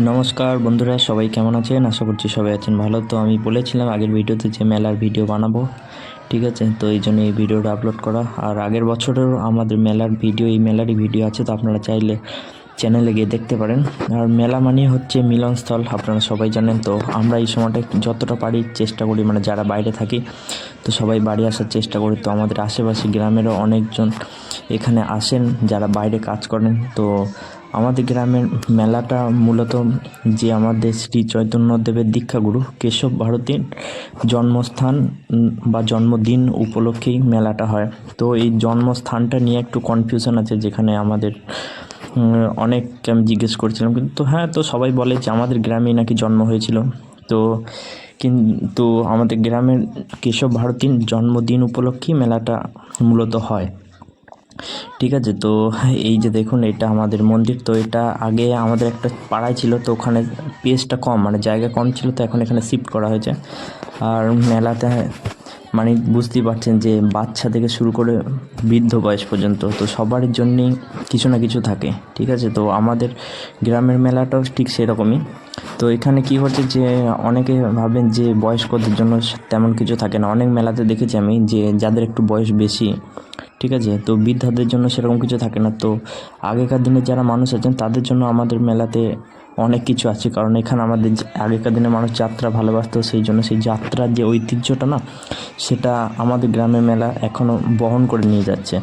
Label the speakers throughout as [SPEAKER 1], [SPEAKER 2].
[SPEAKER 1] নমস্কার বন্ধুরা, সবাই কেমন আছেন? আশা করছি সবাই আছেন ভালো। তো আমি বলেছিলাম আগের ভিডিওতে যে মেলার ভিডিও বানাবো, ঠিক আছে? তো এই জন্য এই ভিডিওটা আপলোড করা। আর আগের বছরেরও আমাদের মেলার ভিডিও, এই মেলারই ভিডিও আছে, তো আপনারা চাইলে চ্যানেলে গিয়ে দেখতে পারেন। আর মেলা মানে হচ্ছে মিলনস্থল, আপনারা সবাই জানেন। তো আমরা এই সময়টা যতটা পারি চেষ্টা করি মানে যারা বাইরে থাকি, তো সবাই বাড়ি আসার চেষ্টা করি। তো আমাদের আশেপাশে গ্রামেরও অনেকজন এখানে আসেন, যারা বাইরে কাজ করেন। তো আমাদের গ্রামের মেলাটা মূলত যে আমাদের শ্রী চৈতন্যদেবের দীক্ষাগুরু কেশব ভারতীর জন্মস্থান বা জন্মদিন উপলক্ষেই মেলাটা হয়। তো এই জন্মস্থানটা নিয়ে একটু কনফিউশন আছে যেখানে আমাদের অনেক আমি জিজ্ঞেস করছিলাম কিন্তু হ্যাঁ তো সবাই বলে যে আমাদের গ্রামেই নাকি জন্ম হয়েছিল। তো কিন্তু আমাদের গ্রামের কেশব ভারতীর জন্মদিন উপলক্ষেই মেলাটা মূলত হয়। ঠিক আছে? তো এই যে দেখুন, এটা আমাদের মন্দির। তো এটা আগে আমাদের একটা পাড়ায় ছিল, তো ওখানে পেসটা কম মানে জায়গা কম ছিল, তো এখন এখানে শিফট করা হয়েছে। আর মেলাতে মানে বুঝতেই পারছেন যে বাচ্চা থেকে শুরু করে বৃদ্ধ বয়স পর্যন্ত, তো সবার জন্যেই কিছু না কিছু থাকে, ঠিক আছে? তো আমাদের গ্রামের মেলাটাও ঠিক সেরকমই। তো এখানে কি হচ্ছে যে অনেকে ভাবেন যে বয়স্কদের জন্য তেমন কিছু থাকে না। অনেক মেলাতে দেখেছি আমি যে যাদের একটু বয়স বেশি ঠিক আছে? তো বৃদ্ধাদের জন্য সেরকম কিছু থাকে না। তো আগেকার দিনে যারা মানুষ আছেন, তাদের জন্য আমাদের মেলাতে অনেক কিছু আছে। কারণ এখানে আমাদের আগেকার দিনে মানুষ যাত্রা ভালোবাসতো, সেই জন্য সেই যাত্রার যে ঐতিহ্যটা না, সেটা আমাদের গ্রামে মেলা এখনও বহন করে নিয়ে যাচ্ছে।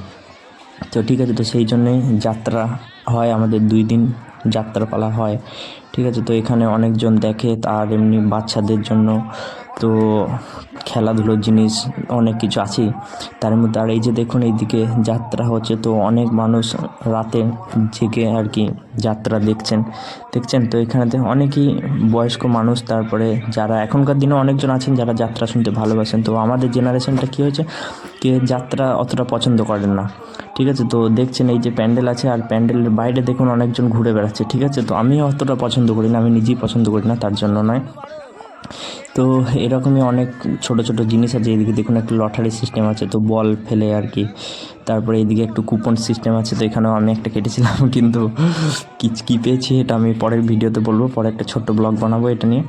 [SPEAKER 1] তো ঠিক আছে, তো সেই জন্যে যাত্রা হয় আমাদের দুই দিন যাত্রাপালা হয়। ঠিক আছে, তো এখানে অনেকজন দেখে তার এমনি বাচ্চাদের জন্য তো খেলাধুলোর জিনিস অনেক কিছু আছে। তার মধ্যে আর এই যে দেখুন, এইদিকে যাত্রা হচ্ছে, তো অনেক মানুষ রাতে জেগে আর কি যাত্রা দেখছেন। দেখছেন? তো এখানেতে অনেকেই বয়স্ক মানুষ, তারপরে যারা এখনকার দিনে অনেকজন আছেন যারা যাত্রা শুনতে ভালোবাসেন। তো আমাদের জেনারেশনটা কী হয়েছে? কে যাত্রা অতটা পছন্দ করেন না। ঠিক আছে? তো দেখছেন এই যে প্যান্ডেল আছে, আর প্যান্ডেলের বাইরে দেখুন অনেকজন ঘুরে বেড়াচ্ছে। ঠিক আছে? তো আমিও অতটা পছন্দ করি না, আমি নিজেই পছন্দ করি না, তার জন্য নয়। তো এরকমই অনেক ছোট ছোট জিনিস আছে, এদিকে দেখুন একটা লটারি সিস্টেম আছে, তো বল ফেলে আর কি। তারপরে এদিকে একটু কুপন সিস্টেম আছে, তো এখানেও আমি একটা কেটেছিলাম, কিন্তু কি, কী পেয়েছি এটা আমি পরের ভিডিওতে বলব, পরে একটা ছোট্ট ব্লগ বানাবো এটা নিয়ে।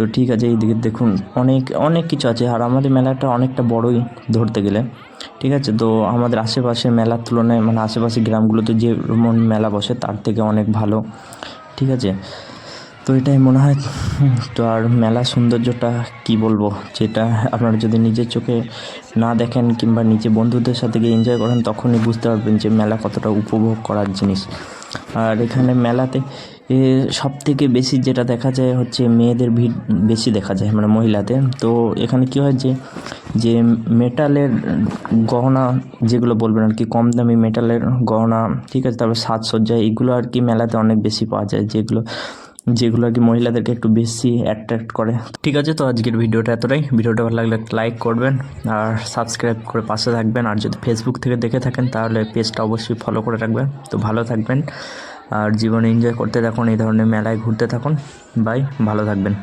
[SPEAKER 1] তো ঠিক আছে, এইদিকে দেখুন, অনেক অনেক কিছু আছে। আর আমাদের মেলাটা অনেকটা বড়ই ধরতে গেলে। ঠিক আছে, তো আমাদের আশেপাশে মেলার তুলনায় মানে আশেপাশে গ্রামগুলোতে যে মেলা বসে, তার থেকে অনেক ভালো। ঠিক আছে, তো এটাই মনে হয়। তো আর মেলা সৌন্দর্যটা কি বলব? যেটা আপনারা যদি নিজের চোখে না দেখেন কিংবা নিজে বন্ধুদের সাথে গিয়ে এনজয় করেন, তখনই বুঝতে পারবেন যে মেলা কতটা উপভোগ করার জিনিস। আর এখানে মেলাতে সব থেকে বেশি যেটা দেখা যায় হচ্ছে মেয়েদের ভিড় বেশি দেখা যায় মানে মহিলাদের তো এখানে কি হয় যে যে মেটালের গহনা যেগুলো বলবেন আর কি, কম দামি মেটালের গহনা, ঠিক আছে, তারপর সাজসজ্জা, এগুলো আর কি মেলাতে অনেক বেশি পাওয়া যায়, যেগুলো যেগুলো আর কি মহিলাদেরকে একটু বেশি অ্যাট্রাক্ট করে। ঠিক আছে, তো আজকের ভিডিওটা এতটাই। ভিডিওটা ভালো লাগলে লাইক করবেন আর সাবস্ক্রাইব করে পাশে থাকবেন। আর যদি ফেসবুক থেকে দেখে থাকেন, তাহলে পেজটা অবশ্যই ফলো করে রাখবেন। তো ভালো থাকবেন। আর জীবনে এনজয় করতে থাকুন এই ধরনের মেলায় ঘুরতে থাকুন। বাই ভালো থাকবেন।